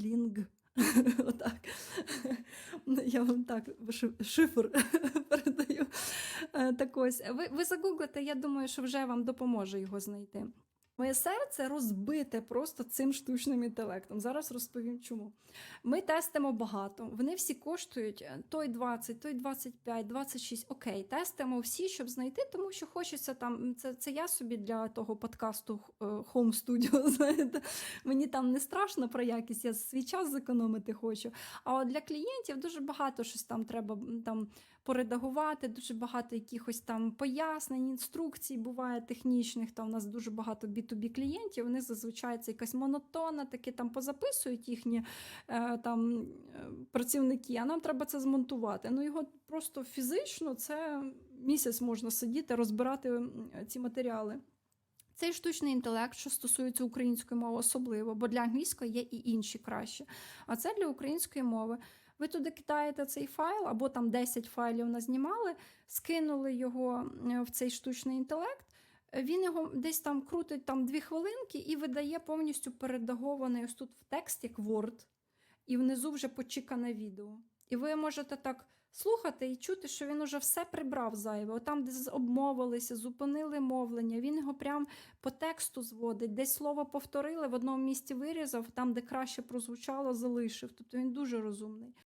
клінг. Отак. Я вам так шифр передаю. Е, Так ось, ви, ви загуглите, я думаю, що вже вам допоможе його знайти. Моє серце розбите просто цим штучним інтелектом. Зараз розповім чому. Ми тестимо багато. Вони всі коштують е, той 20, той 25, 26. Окей, тестимо всі, щоб знайти, тому що хочеться там. Це, це я собі для того подкасту е, Home Studio. Знаєте, мені там не страшно про якість, я свій час зекономити хочу. А от для клієнтів дуже багато щось там треба там поредагувати, дуже багато якихось там пояснень, інструкцій буває технічних. Там у нас дуже багато B2B клієнтів. Вони зазвичай це якась монотонна, таки там позаписують їхні е, там е, працівники, а нам треба це змонтувати. Ну його просто фізично це місяць можна сидіти, розбирати ці матеріали. Цей штучний інтелект, що стосується української мови, особливо, бо для англійської є і інші краще. А це для української мови. Ви туди кидаєте цей файл, або там 10 файлів назнімали, скинули його е, в цей штучний інтелект. Він його десь там крутить там дві хвилинки і видає повністю передагований ось тут в текст, як Word, і внизу вже почікане відео. І ви можете так слухати і чути, що він уже все прибрав зайве. От Там, де обмовилися, зупинили мовлення, він його прям по тексту зводить, десь слово повторили, в одному місці вирізав, там, де краще прозвучало, залишив. Тобто він дуже розумний.